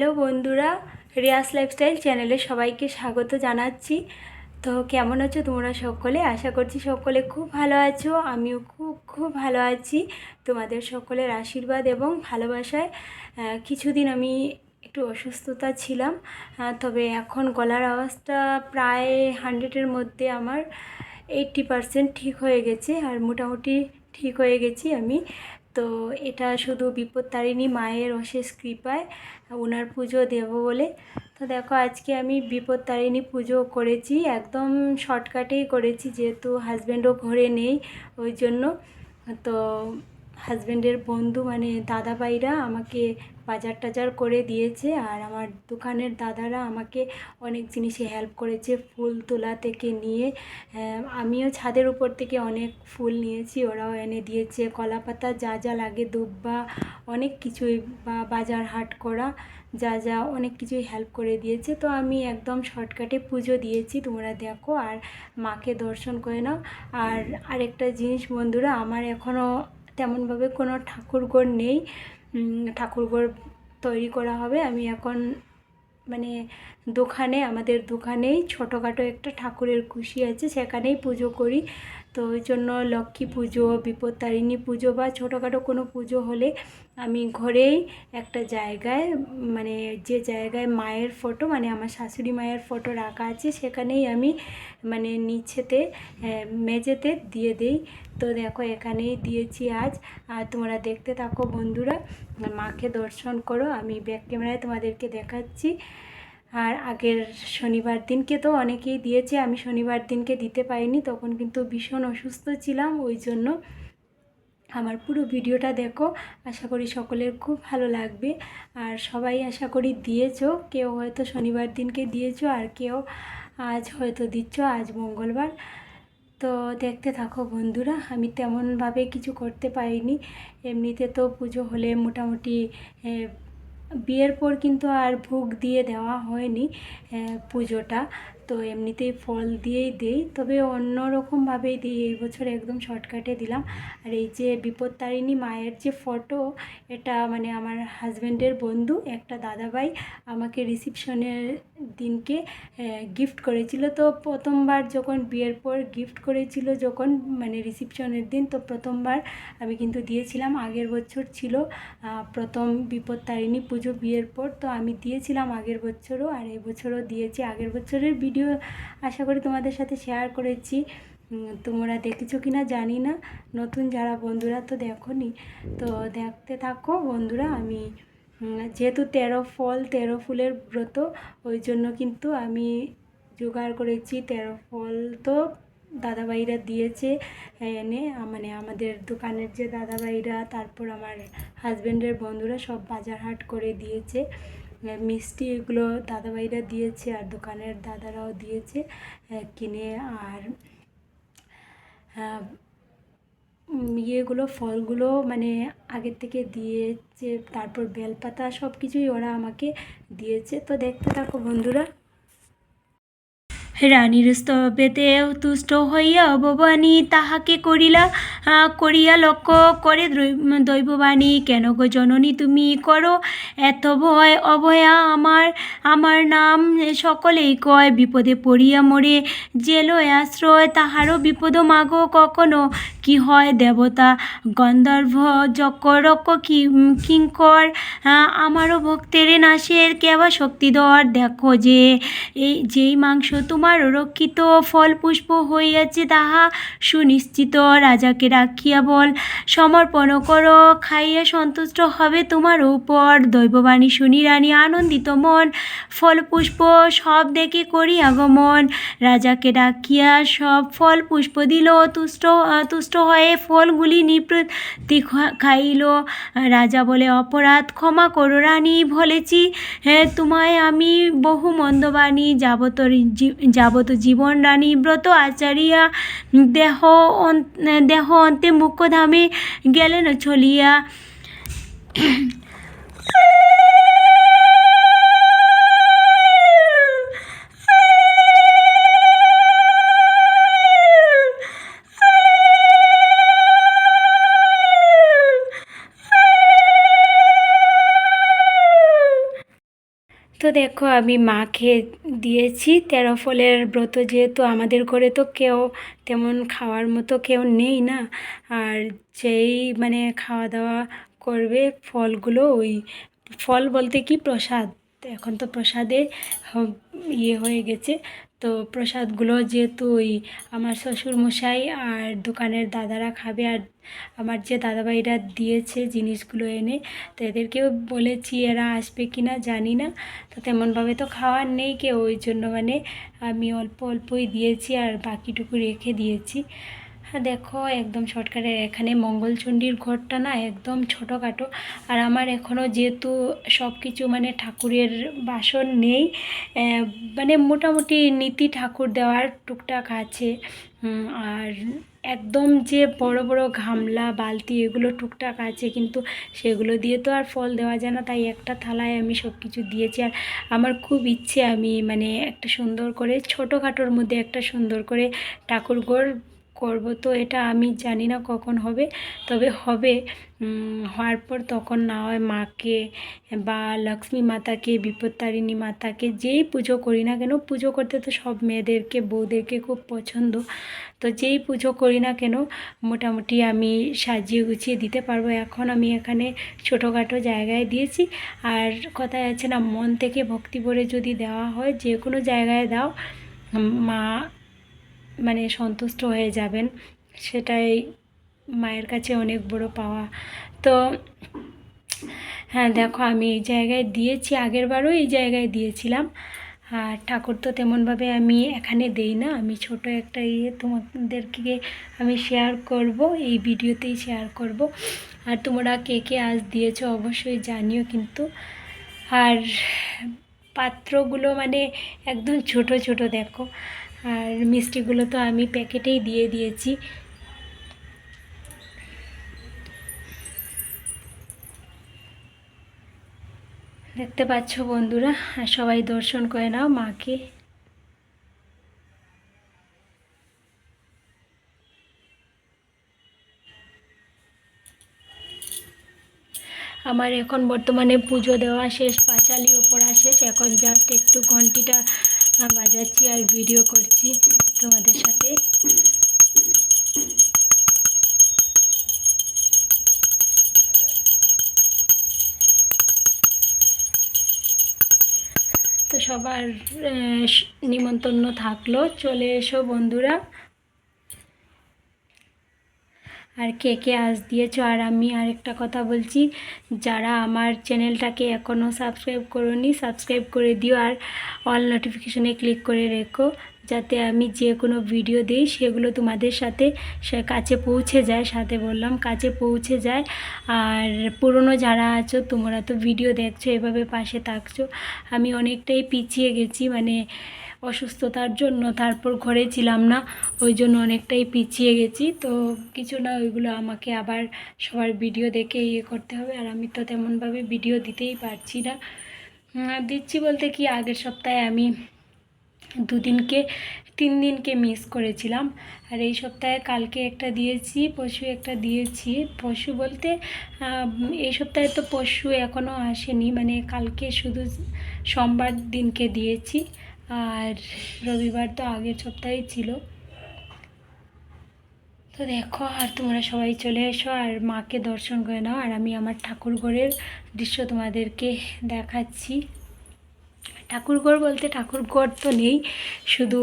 Hello বন্ধুরা Riya's lifestyle চ্যানেলে সবাইকে স্বাগত জানাচ্ছি। তো কেমন আছো তোমরা সকলে? আশা করছি সকলে খুব ভালো আছো, আমিও খুব খুব ভালো আছি। তোমাদের সকলের আশীর্বাদ এবং ভালোবাসায় কিছুদিন আমি একটু অসুস্থতা ছিলাম। তবে এখন গলার আওয়াজটা প্রায় হান্ড্রেডের মধ্যে আমার এইট্টি পারসেন্ট ঠিক হয়ে গেছে, আর মোটামুটি ঠিক হয়ে গেছি আমি। তো এটা শুধু বিপত্তারিণী মায়ের অশেষ কৃপায় ওনার পুজো দেব বলে। তো দেখো, আজকে আমি বিপত্তারিণী পুজো করেছি, একদম শর্টকাটেই করেছি, যেহেতু হাজব্যান্ডও ঘরে নেই, ওই জন্য। তো হাজব্যান্ডের বন্ধু মানে দাদাভাইরা আমাকে বাজার টাজার করে দিয়েছে আর আমার দোকানের দাদারা আমাকে অনেক জিনিসে হেল্প করেছে, ফুল তোলা থেকে নিয়ে। আমিও ছাদের উপর থেকে অনেক ফুল নিয়েছি, ওরাও এনে দিয়েছে। কলা পাতা যা যা লাগে, দুব্বা, অনেক কিছুই বা বাজার হাট করা যা যা অনেক কিছুই হেল্প করে দিয়েছে। তো আমি একদম শর্টকাটে পুজো দিয়েছি, তোমরা দেখো। আর মাকে দর্শন করে নাও। আর আরেকটা জিনিস বন্ধুরা, আমার এখনও তেমনভাবে কোনো ঠাকুরঘর নেই। ঠাকুরঘর তৈরি করা হবে। আমি এখন মানে দোকানে, আমাদের দোকানেই ছোটোখাটো একটা ঠাকুরের খুশি আছে, সেখানেই পুজো করি। তো ওই জন্য লক্ষ্মী পুজো, বিপত্তারিণী পুজো বা ছোটোখাটো কোনো পুজো হলে আমি ঘরেই একটা জায়গায় মানে যে জায়গায় মায়ের ফটো মানে আমার শাশুড়ি মায়ের ফটো রাখা আছে, সেখানেই আমি মানে নিচেতে মেঝেতে দিয়ে দেই। তো দেখো এখানেই দিয়েছি আজ। আর তোমরা দেখতে থাকো বন্ধুরা, মাকে দর্শন করো। আমি ব্যাক ক্যামেরায় তোমাদেরকে দেখাচ্ছি। আর আগের শনিবার দিনকে তো অনেকেই দিয়েছে, আমি শনিবার দিনকে দিতে পারিনি, তখন কিন্তু ভীষণ অসুস্থ ছিলাম, ওই জন্য আমার পুরো ভিডিওটা দেখো, আশা করি সকলের খুব ভালো লাগবে। আর সবাই আশা করি দিয়েছ, কেউ হয়তো শনিবার দিনকে দিয়েছ, আর কেউ আজ হয়তো দিচ্ছ, আজ মঙ্গলবার। তো দেখতে থাকো বন্ধুরা, আমি তেমনভাবে কিছু করতে পারিনি, এমনিতে তো পুজো হলে মোটামুটি বিয়ের পর কিন্তু আর ভোগ দিয়ে দেওয়া হয়নি পুজোটা। তো এমনিতেই ফল দিয়েই দেই। তবে অন্য রকমভাবেই দিই। এই বছর একদম শর্টকাটে দিলাম। আর এই যে বিপত্তারিণী মায়ের যে ফটো, এটা মানে আমার হাজব্যান্ডের বন্ধু, একটা দাদাভাই আমাকে রিসিপশনের দিনকে গিফট করেছিল। তো প্রথমবার যখন বিয়ের পর গিফট করেছিল, যখন মানে রিসিপশনের দিন, তো প্রথমবার আমি কিন্তু দিয়েছিলাম। আগের বছর ছিল প্রথম বিপত্তারিণী পুজো বিয়ের পর, তো আমি দিয়েছিলাম আগের বছরও, আর এবছরও দিয়েছি। আগের বছরের ভিডিও আশা করি তোমাদের সাথে শেয়ার করেছি। তোমরা দেখেছ কি না জানি না। নতুন যারা বন্ধুরা, তো দেখোনি। তো দেখতে থাকো বন্ধুরা, আমি যেহেতু তেরো ফল তেরো ফুলের ব্রত ওই জন্য কিন্তু আমি জোগাড় করেছি। তেরো ফল তো দাদাভাইরা দিয়েছে এনে মানে আমাদের দোকানের যে দাদাভাইরা তারপর আমার হাজব্যান্ডের বন্ধুরা সব বাজার হাট করে দিয়েছে। মিষ্টি এগুলো দাদাভাইরা দিয়েছে আর দোকানের দাদারাও দিয়েছে কিনে আর উম, ইয়েগুলো, ফলগুলো মানে আগের থেকে দিয়েছে, তারপর বেলপাতা সব কিছুই ওরা আমাকে দিয়েছে। তো দেখতে থাকো বন্ধুরা। রানীর স্তবেতেও তুষ্ট হইয়া অববাণী তাহাকে করিলা করিয়া লক্ষ্য করে দৈববাণী, কেন গো জননী তুমি করো? এত ভয়, অভয়া আমার আমার নাম সকলেই কয়, বিপদে পড়িয়া মরে জেলো আশ্রয়, তাহারও বিপদ মাগো কখনো? কি হয় দেবতা? গন্ধর্ভ যকরক কি, কিঙ্কর আমারও ভক্তের নাশের কেবা শক্তিধর দেখো যে, এই, যেই মাংস তোমার রক্ষিত ফল পুষ্প হইয়াছে তাহা সুনিশ্চিত। রাজাকে রাখিয়া বল, সমর্পণ করো, খাইয়া সন্তুষ্ট হবে তোমার উপর। দৈববাণী শুনি রানী আনন্দিত মন, ফল পুষ্প সব দেখে করি আগমন। রাজাকে ডাকিয়া সব ফল পুষ্প দিল, তুষ্ট তুষ্ট হয়ে ফলগুলি নিপ্রতি খাইল। রাজা বলে, অপরাধ ক্ষমা করো রানী, বলেছি হ্যাঁ তোমায় আমি বহু মন্দবাণী যাবত যাবত জীবন রানী ব্রত আচারিয়া দেহ দেহ অন্তে মুখ্যধামে গেলেন চলিয়া। দেখো, আমি মাকে দিয়েছি। তেরো ফলের ব্রত যেহেতু আমাদের ঘরে, তো কেউ তেমন খাওয়ার মতো কেউ নেই না। আর যেই মানে খাওয়া দাওয়া করবে ফলগুলো, ওই ফল বলতে কি? প্রসাদ। এখন তো প্রসাদে ইয়ে হয়ে গেছে। তো প্রসাদগুলো যেহেতু ওই আমার শ্বশুরমশাই আর দোকানের দাদারা খাবে আর আমার যে দাদাভাইরা দিয়েছে জিনিসগুলো এনে, তো এদেরকেও বলেছি এরা আসবে কি না জানি না। তো তেমনভাবে তো খাওয়ার নেই কেউ, ওই জন্য মানে আমি অল্প অল্পই দিয়েছি আর বাকিটুকু রেখে দিয়েছি। হ্যাঁ দেখো, একদম শর্টকাটে এখানে মঙ্গলচণ্ডীর ঘরটা না একদম ছোটোখাটো। আর আমার এখনও যেহেতু সব কিছু মানে ঠাকুরের বাসন নেই মানে মোটামুটি নীতি ঠাকুর দেওয়ার টুকটাক আছে। আর একদম যে বড় বড় ঘামলা বালতি এগুলো টুকটাক আছে, কিন্তু সেগুলো দিয়ে তো আর ফল দেওয়া যায় না। তাই একটা থালায় আমি সব কিছু দিয়েছি। আর আমার খুব ইচ্ছে আমি মানে একটা সুন্দর করে, ছোটোখাটোর মধ্যে একটা সুন্দর করে ঠাকুর ঘর করব। তো এটা আমি জানি না কখন হবে। তবে হবে হওয়ার পর তখন না হয় মাকে বা লক্ষ্মী মাতাকে, বিপত্তারিণী মাতাকে যেই পুজো করি না কেন, পুজো করতে তো সব মেয়েদেরকে, বউদেরকে খুব পছন্দ। তো যেই পুজো করি না কেন, মোটামুটি আমি সাজিয়ে গুছিয়ে দিতে পারব। এখন আমি এখানে ছোটোখাটো জায়গায় দিয়েছি। আর কথায় আছে না, মন থেকে ভক্তি ভরে যদি দেওয়া হয়, যে কোনো জায়গায় দাও। মা মানে সন্তুষ্ট হয়ে যাবেন। সেটাই মায়ের কাছে অনেক বড় পাওয়া। তো হ্যাঁ দেখো, আমি এই জায়গায় দিয়েছি, আগের বারও এই জায়গায় দিয়েছিলাম। আর ঠাকুর তো তেমনভাবে আমি এখানে দেই না। আমি ছোট একটা ইয়ে তোমাদেরকে আমি শেয়ার করব, এই ভিডিওতেই শেয়ার করব। আর তোমরা কে কে আজ দিয়েছ অবশ্যই জানিও কিন্তু। আর পাত্রগুলো মানে একদম ছোট ছোট দেখো। আর মিষ্টিগুলো তো আমি প্যাকেটেই দিয়ে দিয়েছি। দেখতে পাচ্ছ বন্ধুরা, আর সবাই দর্শন করে নাও মাকে। আমার এখন বর্তমানে পুজো দেওয়া শেষ, পাঁচালিও পড়া শেষ, এখন জাস্ট একটু ঘন্টিটা বাজাচ্ছি আর ভিডিও করছি তোমাদের সাথে। তো সবার নিমন্ত্রণ থাকল। চলে এসো বন্ধুরা। আর কে কে আজ দিয়েছ? আর আমি আরেকটা কথা বলছি, যারা আমার চ্যানেলটাকে এখনও সাবস্ক্রাইব করোনি, সাবস্ক্রাইব করে দিও আর অল নোটিফিকেশনে ক্লিক করে রেখো, যাতে আমি যে কোনো ভিডিও দিই, সেগুলো তোমাদের সাথে কাছে পৌঁছে যায়, সাথে বললাম কাছে পৌঁছে যায়। আর পুরনো যারা আছো, তোমরা তো ভিডিও দেখছ, এভাবে পাশে থাকছো। আমি অনেকটাই পিছিয়ে গেছি মানে অসুস্থতার জন্য তারপর ঘরে ছিলাম না, ওই জন্য অনেকটাই পিছিয়ে গেছি। তো কিছু না, ওইগুলো আমাকে আবার সবার ভিডিও দেখে ইয়ে করতে হবে। আর আমি তো তেমনভাবে ভিডিও দিতেই পারছি না। দিচ্ছি বলতে কি, আগের সপ্তাহে আমি দুদিনকে তিন দিনকে মিস করেছিলাম। আর এই সপ্তাহে কালকে একটা দিয়েছি, পশু একটা দিয়েছি। পশু বলতে এই সপ্তাহে তো পশু এখনও আসেনি। মানে কালকে শুধু সোমবার দিনকে দিয়েছি। আর রবিবার তো আগের সপ্তাহেই ছিল। তো দেখো, আর তোমরা সবাই চলে এসো, আর মাকে দর্শন করে নাও, আর আমি আমার ঠাকুর ঘরের দৃশ্য তোমাদেরকে দেখাচ্ছি। ঠাকুরঘর বলতে ঠাকুরঘর তো নেই, শুধু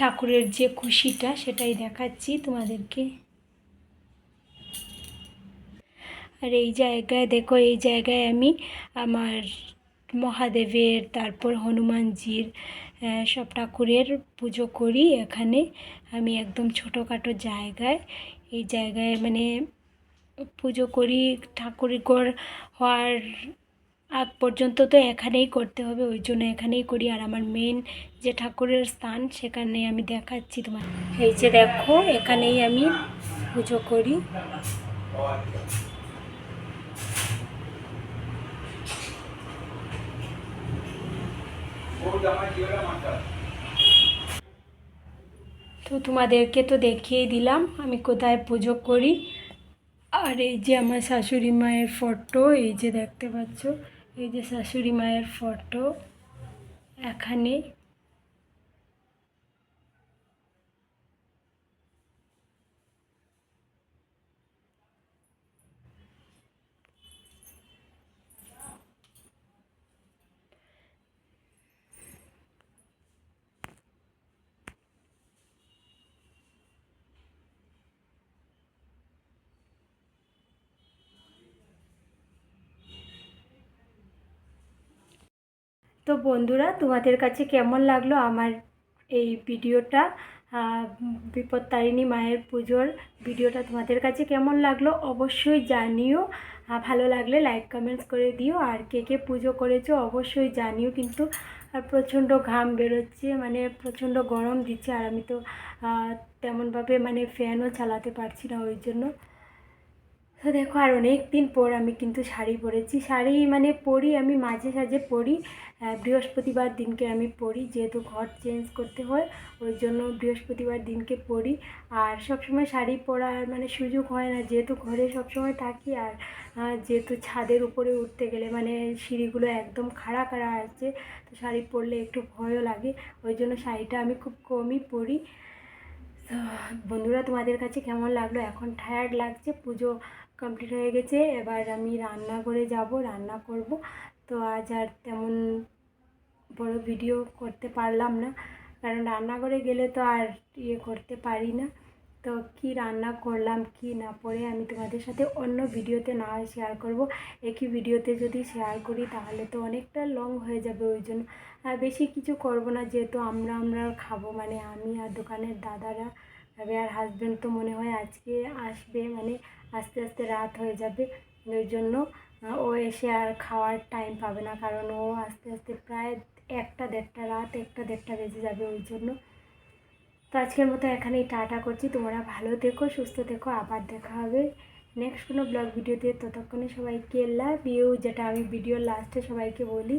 ঠাকুরের যে খুশিটা সেটাই দেখাচ্ছি তোমাদেরকে। আর এই জায়গায়, দেখো, এই জায়গায় আমি আমার মহাদেবের, তারপর হনুমানজির সব ঠাকুরের পুজো করি এখানে। আমি একদম ছোটোখাটো জায়গায়, এই জায়গায় মানে পুজো করি। ঠাকুরের ঘর হওয়ার আগ পর্যন্ত তো এখানেই করতে হবে, ওই জন্য এখানেই করি। আর আমার মেন যে ঠাকুরের স্থান, সেখানে আমি দেখাচ্ছি তোমার এই যে দেখো, এখানেই আমি পুজো করি। তো তোমাদেরকে তো দেখিয়ে দিলাম, আমি কোথায় পুজো করি। আর এই যে আমার শাশুড়ি মায়ের ফটো, এই যে দেখতে পাচ্ছ, এই যে শাশুড়ি মায়ের ফটো, এখানে। তো বন্ধুরা, তোমাদের কাছে কেমন লাগল আমার এই ভিডিওটা? বিপত্তারিণী মায়ের পুজোর ভিডিওটা তোমাদের কাছে কেমন লাগল অবশ্যই জানিও। ভালো লাগলে লাইক কমেন্টস করে দিও। আর কে কে পুজো করেছ অবশ্যই জানিও। কিন্তু আর প্রচণ্ড ঘাম বেরোচ্ছে মানে প্রচণ্ড গরম দিচ্ছে। আর আমি তো তেমনভাবে মানে ফ্যানও চালাতে পারছি না ওই জন্য। তো দেখো, আর অনেক দিন পর আমি কিন্তু শাড়ি পরেছি। শাড়ি মানে পরি, আমি মাঝে সাঝে পরি। বৃহস্পতিবার দিনকে আমি পরি, যেহেতু ঘর চেঞ্জ করতে হয়, ওই জন্য বৃহস্পতিবার দিনকে পরি। আর সবসময় শাড়ি পরার মানে সুযোগ হয় না, যেহেতু ঘরে সবসময় থাকি। আর যেহেতু ছাদের উপরে উঠতে গেলে মানে সিঁড়িগুলো একদম খাড়া খাড়া আছে, তো শাড়ি পরলে একটু ভয়ও লাগে। ওই জন্য শাড়িটা আমি খুব কমই পরি। তো বন্ধুরা, তোমাদের কাছে কেমন লাগল? এখন টায়ার্ড লাগছে, পুজো কমপ্লিট হয়ে গেছে। এবার আমি রান্নাঘরে যাব, রান্না করব। তো আজ আর তেমন বড় ভিডিও করতে পারলাম না। কারণ রান্নাঘরে গেলে তো আর ইয়ে করতে পারি না। তো কি রান্না করলাম, কি না পরে আমি তোমাদের সাথে অন্য ভিডিওতে না শেয়ার করব। একই ভিডিওতে যদি শেয়ার করি তাহলে তো অনেকটা লং হয়ে যাবে ওই জন্য। আর বেশি কিছু করব না, যেহেতু আমরা আমরা খাব। মানে আমি আর দোকানের দাদারা আর হাজব্যান্ড তো মনে হয় আজকে আসবে। মানে আস্তে আস্তে রাত হয়ে যাবে। ওই জন্য ও এসে আর খাওয়ার টাইম পাবে না। কারণ ও আস্তে আস্তে প্রায় একটা দেড়টা, রাত একটা দেড়টা বেজে যাবে ওই জন্য। তো আজকের মতো এখানেই টাটা করছি। তোমরা ভালো থেকো, সুস্থ থেকো। আবার দেখা হবে নেক্সট কোনো ব্লগ ভিডিও দিয়ে ততক্ষণে সবাইকে লাভ ইউ যেটা আমি ভিডিও লাস্টে সবাইকে বলি।